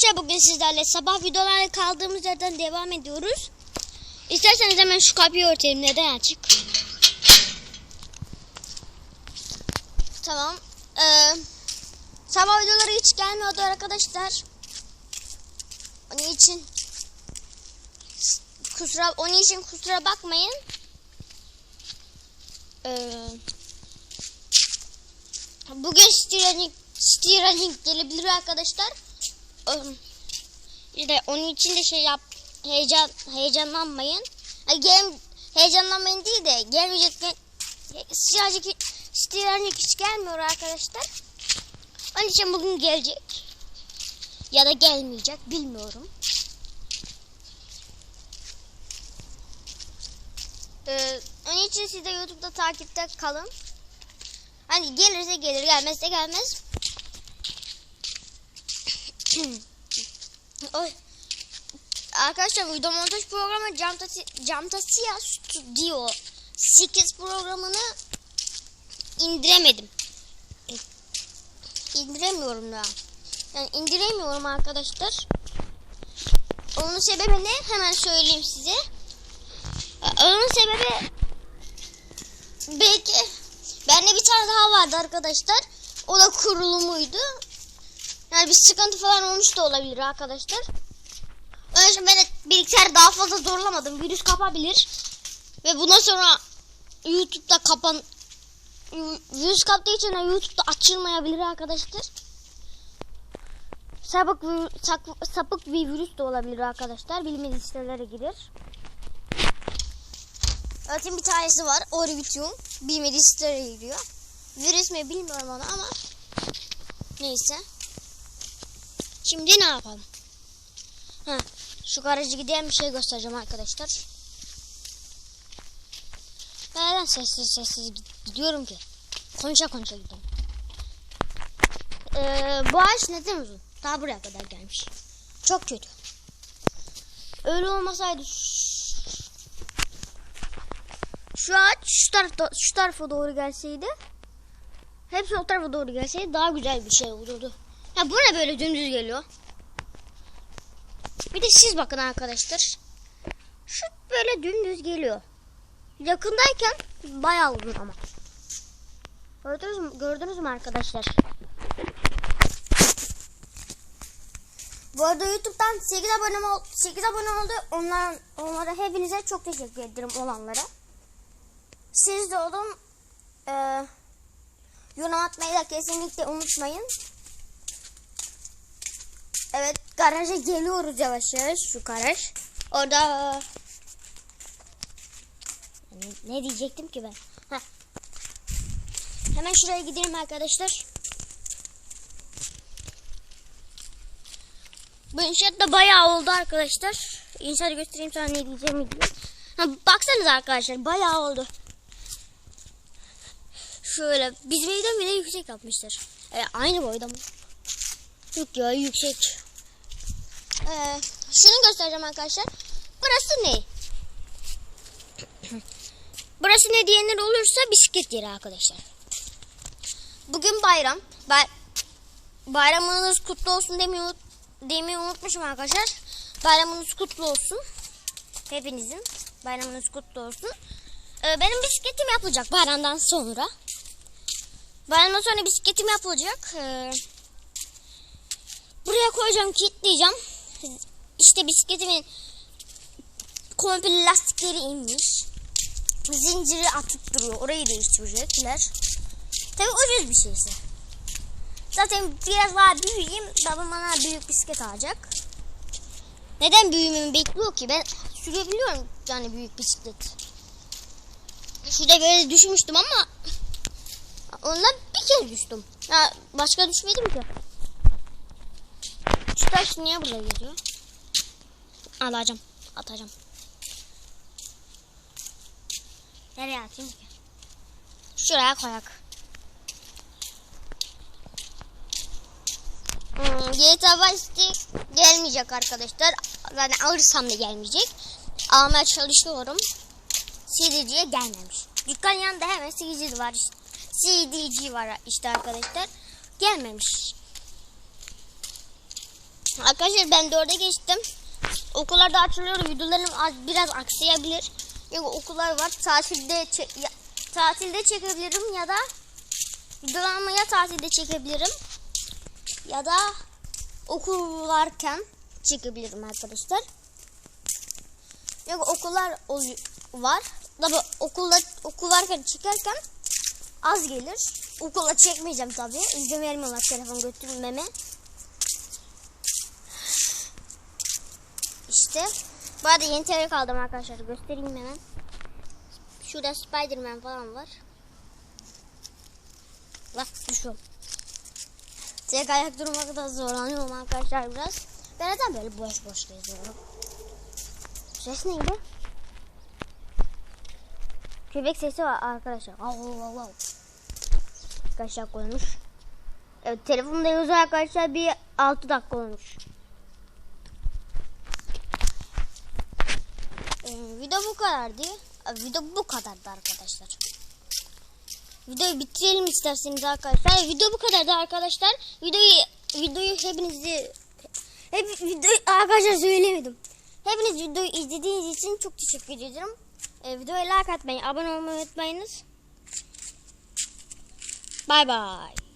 Arkadaşlar bugün sizlerle sabah videolarla kaldığımız yerden devam ediyoruz. İsterseniz hemen şu kapıyı örtelim. Neden açık? Tamam. Ee, sabah videoları hiç gelmiyordu arkadaşlar. Onun için kusura onun için kusura bakmayın. Ee, bugün Steering Steering gelebilir arkadaşlar. İşte onun için de şey yap heyecan heyecanlanmayın. Gel, heyecanlanmayın değil de gelmeyecek sadece Steering hiç gelmiyor arkadaşlar. Onun için bugün gelecek. Ya da gelmeyecek bilmiyorum. Ee, onun için siz de YouTube'da takipte kalın. Hani gelirse gelir, gelmezse gelmez. Arkadaşlar video montaj programı Camtasia, Camtasia Studio 8 programını indiremedim. İndiremiyorum ya. Yani indiremiyorum arkadaşlar. Onun sebebi ne? Hemen söyleyeyim size. Onun sebebi belki bende bir tane daha vardı arkadaşlar. O da kurulumuydu. Yani bir sıkıntı falan olmuş da olabilir arkadaşlar. İçin ben de bilgisayarı daha fazla zorlamadım. Virüs kapabilir. Ve bundan sonra YouTube'da kapan virüs kaptığı için YouTube'da açılmayabilir arkadaşlar. Sapık, sapık bir virüs de olabilir arkadaşlar. Bilmediğiniz sitelere girer. Zaten bir tanesi var. Orbitum. Bilmediği sitelere giriyor. Virüs mü bilmiyorum onu ama neyse. Şimdi ne yapalım? Ha, şu garajı giden bir şey göstereceğim arkadaşlar. Ben neden sessiz sessiz gidiyorum ki? Konuşa konuşa gidiyorum. Ee, bu ağaç neden uzun? Daha buraya kadar gelmiş. Çok kötü. Öyle olmasaydı şu ağaç şu tarafa, şu tarafa doğru gelseydi hepsi o tarafa doğru gelseydi daha güzel bir şey olurdu. Ya bu ne böyle dümdüz geliyor? Bir de siz bakın arkadaşlar. Şu böyle dümdüz geliyor. Yakındayken bayağı uzun ama. Gördünüz mü, gördünüz mü arkadaşlar? Bu arada YouTube'dan 8 abone ol 8 abone oldu. Onlar onlara hepinize çok teşekkür ederim olanlara. Siz de olun. Ee, yorum atmayı da kesinlikle unutmayın. Evet garaja geliyoruz yavaş yavaş şu garaj. Orada ne, diyecektim ki ben? Heh. Hemen şuraya gidelim arkadaşlar. Bu inşaat da bayağı oldu arkadaşlar. İnşaatı göstereyim sana ne diyeceğimi diyor. Ha, arkadaşlar bayağı oldu. Şöyle bizim evden bile yüksek yapmışlar. E, aynı boyda mı? Yok ya yüksek. Ee, şunu göstereceğim arkadaşlar. Burası ne? Burası ne diyenler olursa bisiklet yeri arkadaşlar. Bugün bayram. Bay bayramınız kutlu olsun demeyi, demeyi unutmuşum arkadaşlar. Bayramınız kutlu olsun. Hepinizin bayramınız kutlu olsun. Ee, benim bisikletim yapılacak bayramdan sonra. Bayramdan sonra bisikletim yapılacak. Ee, buraya koyacağım, kilitleyeceğim. İşte bisikletimin komple lastikleri inmiş. Zinciri atıp duruyor. Orayı değiştirecekler. Tabii ucuz bir şeyse. Zaten biraz daha büyüyeyim. Babam bana büyük bisiklet alacak. Neden büyümemi bekliyor ki? Ben sürebiliyorum yani büyük bisiklet. Şurada böyle düşmüştüm ama ondan bir kez düştüm. Ya başka düşmedim ki. Şu taş niye burada geziyor? Alacağım. Atacağım. Nereye atayım ki? Şuraya koyak. Hmm, GTA Vice gelmeyecek arkadaşlar. Yani alırsam da gelmeyecek. Almaya çalışıyorum. CD'ciye gelmemiş. Dükkan yanında hemen CD'ci var. CD'ci var işte arkadaşlar. Gelmemiş. Arkadaşlar ben dörde geçtim. Okullarda açılıyor. Videolarım az, biraz aksayabilir. Çünkü okullar var. Tatilde tatilde çekebilirim ya da videolarımı ya tatilde çekebilirim ya da okul varken çekebilirim arkadaşlar. Çünkü okullar oluyor, var. Tabi okulda okul varken çekerken az gelir. Okula çekmeyeceğim tabi. İzin vermiyorlar telefon götürmeme. İşte. Bu arada yeni telefon aldım arkadaşlar. Göstereyim hemen. Şurada Spiderman falan var. Bak düşüyorum. Tek ayak durmakta zorlanıyorum arkadaşlar biraz. Ben neden böyle boş boş geziyorum? Ses neydi? Köpek sesi var arkadaşlar. Av av. Kaç dakika olmuş? Evet telefonda yazıyor arkadaşlar bir 6 dakika olmuş. Ee, video bu kadardı. Video bu kadardı arkadaşlar. Videoyu bitirelim isterseniz arkadaşlar. Video bu kadardı arkadaşlar. Videoyu videoyu hepinizi hep videoyu arkadaşlar söylemedim. Hepiniz videoyu izlediğiniz için çok teşekkür ederim. Ee, videoya like atmayı, abone olmayı unutmayınız. Bay bay.